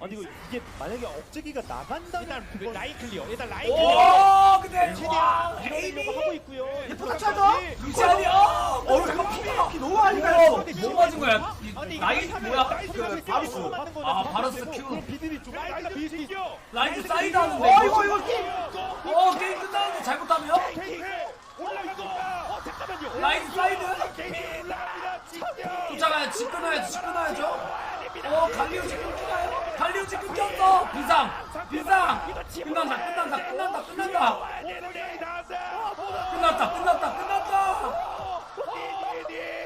아니 이거 이게 만약에 억제기가 나간다면 일단 그 라인 클리어. 일단 라인 클리어. 오 근데 최대한 와 밀어내려고 하고 있고요. 깜짝아 루시안이 어 어, 잠깐 피가 피 너무 많이 가요 뭐 맞은 거야. 이 라인 뭐야? 그 바루스 아 바루스 큐. 비들이 좀 라인가 비슷 겨. 라인 사이드 하는데 어 이거 이거 게임 어 게임 끝나는데 잘못하면? 올라가고. 어 잠깐만요. 라인 사이드? 올라갑니다. 쫓아가야지. 집 끊어야지. 집 끊어야죠. 어 갈리오 집집 끊겼어 비상 비상. 끝난다 끝난다 끝난다 끝난다. 끝났다 끝났다 끝났다.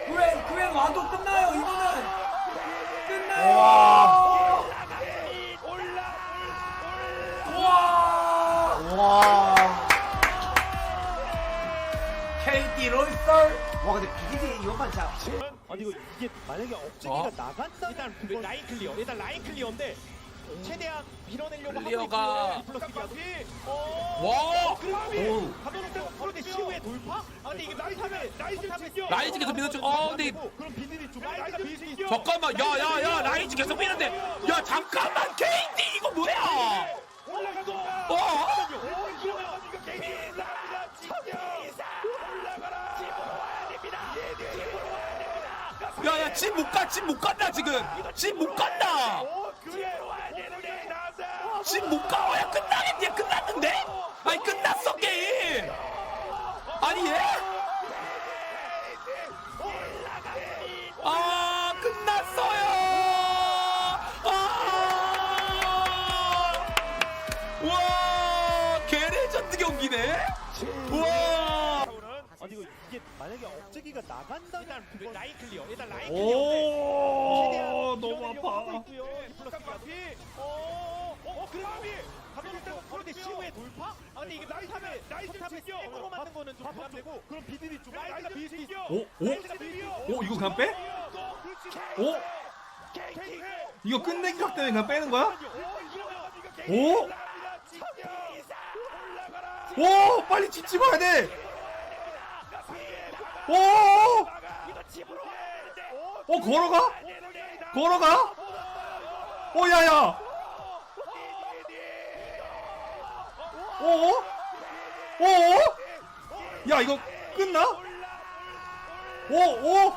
그웬 그웬 와도 끝나요 이거는 끝나요. 와. 와. KT 롤썰 와 근데 비기디 이것만 진짜 아니 이거 이게 만약에 억제기가 어? 나간다면 일단 그 라인 클리어. 일단 라인 클리어인데 최대한 밀어내려고 클리어가- 하고 있고요. 어. 와. 가둬놓고 그런데 시우의 돌파? 아 근데 이게 나이스 하면 나이스 챙겨. 라이즈 계속 밀어줘. 어, 근데 그럼 비들이 좀 라이즈가 비슷 겨. 잠깐만, 야, 야, 야, 라이즈 계속 미는데, 야, 잠깐만, KD 이거 뭐야? 올라가고. 어? 오 이거 이거 게임이 올라갑니다. 진짜. 올라가라. 집으로 와야 됩니다. 집으로 와야 됩니다. 야, 야, 집 못 가, 집 못 간다 지금. 집 못 간다. 집 못 가. 야, 끝나겠네, 끝났는데? 아니 끝났어 게임. 아니 얘? 아, 끝났어요. 아, 와, 개레전드 경기네. 와. 아니 이거 이게 만약에 억제기가 나간다면 일단 그 그건 라인 클리어. 일단 라인 클리어인데. 오 너무 아파. 플러스까지. 어, 어, 어, 그라비. 가둬놓고 그런데 시우의 돌파? 아 근데 이게 나이스 하면 나이스 챙겨. 로 맞는 거는 좀 부담되고. 그럼 비들이 좀 라이즈가 비슷 겨. 오, 오? 오, 이거 그냥 빼? 오? 이거 끝내기 각 때문에 그냥 빼는 거야? 오? 오, 빨리 집 집어야 돼. 오, 오, 걸어가? 걸어가? 오, 야야. 오, 오, 오, 야 이거 끝나? 오, 오.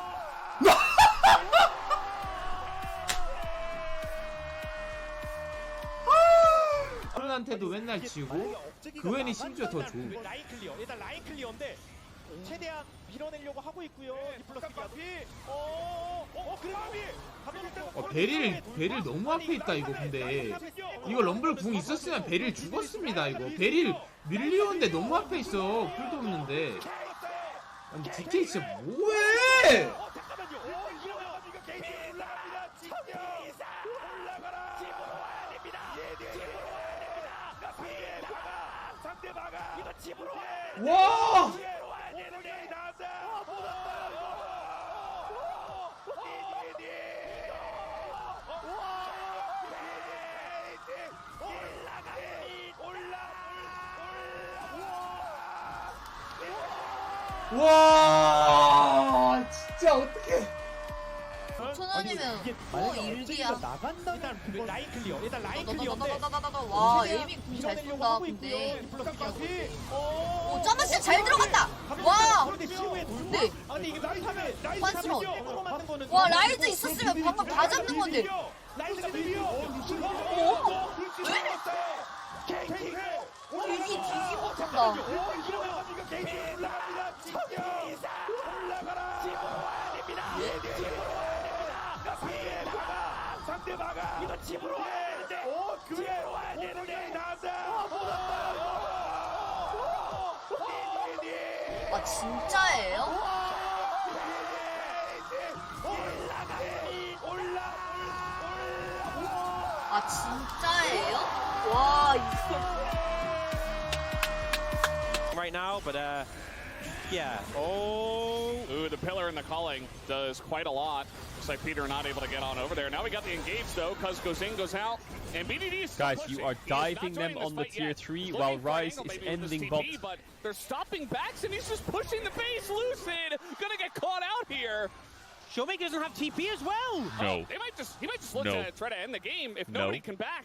한한테도 맨날 지고 그웬이 심지어 더 좋은 그 라인 클리어. 일단 라인 클리어인데 최대한 밀어내려고 하고 있고요. 플러스까지. 어, 어, 어, 그라비. 가둬놓고 어, 베릴 베릴 너무 앞에 있다 이거 근데. 이거 럼블 궁 있었으면 베릴 죽었습니다 이거. 베릴 밀리오인데 너무 앞에 있어. 풀도 없는데. 아니 DK 진짜 뭐해? 어, 잠깐만요. 오, 이거 이거 게임이 올라갑니다. 진짜. 올라가라. 집으로 와야 됩니다. 집으로 와야 됩니다. 상대 막아. 상대 막아. 이거 집으로 와야 돼. 와 집으로 와야 되는데 나서. 와 진짜 어떡해 천 원이면 이게 뭐 일기야. 일단 그 라인 클리어. 일단 라인 클리어인데. 나나나나나나나 와 에이밍 궁잘 쏜다 근데 오 짜마씨 잘 들어갔다 와? 네. 아 근데 이게 맞는 거는 와, 라이즈 있었으면 방금 다 잡는 건데. 진짜예요? 아 진짜예요? 와 이거 right now, but uh, yeah. Oh, ooh, the pillar and the calling does quite a lot. Looks like Peter not able to get on over there. Now we got the engage though, because goes in, goes out, and BDD is still Guys, pushing. you are He is not diving them on the tier yet. 3 while for an Rice angle is maybe with this ending TP, bot. But they're stopping backs, and he's just pushing the base. Lucid gonna get caught out here. Showmaker doesn't have TP as well. Oh, they might just he might just look No. to try to end the game if No. nobody can back.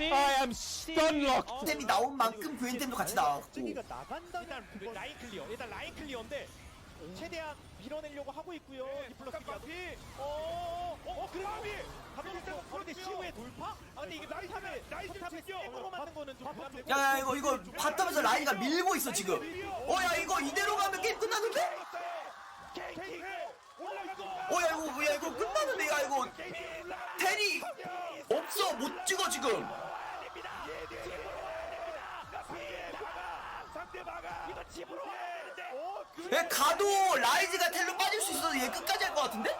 I am stun locked. 템이 나온 만큼 그앤템도 같이 나왔고 억제기가 나간다는 일단 그 라인 클리어. 일단 라인 클리어인데 최대한 밀어내려고 하고 있고요. 디플러스 가비. 어, 어, 어, 그래 가비. 가비 일단 그런데 시우의 돌파? 아, 근데 이게 나이탑에 나이탑에 세고 맞는 거는 좀 부담되고. 야야 이거 이거 바텀에서 라인가 밀고 있어 지금 어 야 이거 이대로 가면 게임 끝나는데? 어야 이거 야 이거 끝나는데 야 이거 텔이 없어 못 찍어 지금 얘 가도 라이즈가 텔로 빠질 수 있어서 얘 끝까지 할 것 같은데?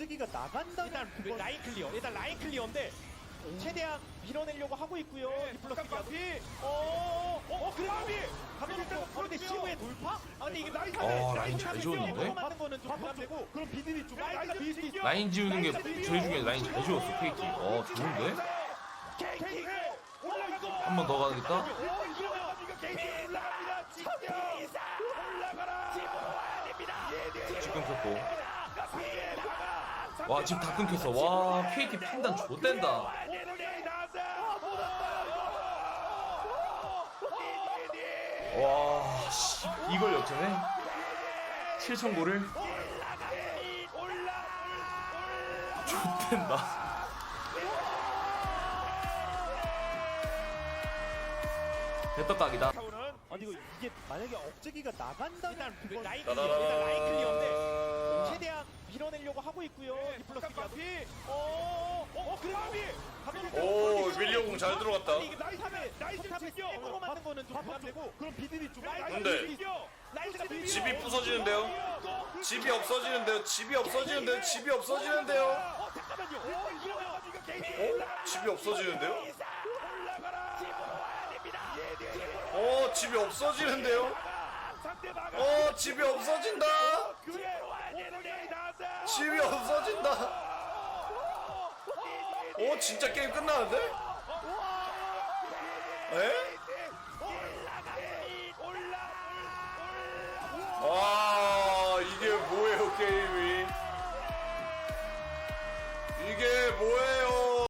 억제기가 나간다면 일단 그 그건 라인 클리어. 일단 라인 클리어인데 최대한 밀어내려고 하고 있고요. 디플러스 가비. 어, 어, 어, 그래 가비. 가비 일단 그런데 시우의 돌파? 아, 근데 이게 나이탑에 어, 라인 잘 지웠는데? 맞는 거는 좀 부담되고. 그럼 비들이 좀수 있어 라인 지우는 게 제일 중요해. 라인 잘 지웠어, KT. 어, 좋은데? 한 번 더 가야겠다. 집 끊겼고. 와, 집다 끊겼어. 와, KT 판단 좋댄다. 와, 씨, 이걸 역전해? 7천 골을? 좋댄다. 대떡각이다. 이게 만약에 억제기가 나간다면 일단 그 그건 라인 클리어. 일단 라인 클리어인데 최대한 밀어내려고 하고 있고요. 디플러스 가비. 어, 어, 어, 그래 가비. 가비 오, 밀리오공 잘 들어갔다. 이게 나이탑에 나이탑에 세고 맞는 거는 좀 부담되고. 그럼 비들이 좀 근데 집이 부서지는데요? 집이 없어지는데요? 집이 없어지는데요? 집이 없어지는데요? 어, 잠깐만요. 어, 이러면 어? 집이 없어지는데요? 어 집이 없어지는데요? 어 집이 없어진다? 집이 없어진다? 어 진짜 게임 끝나는데? 에? 아 이게 뭐예요 게임이? 이게 뭐예요?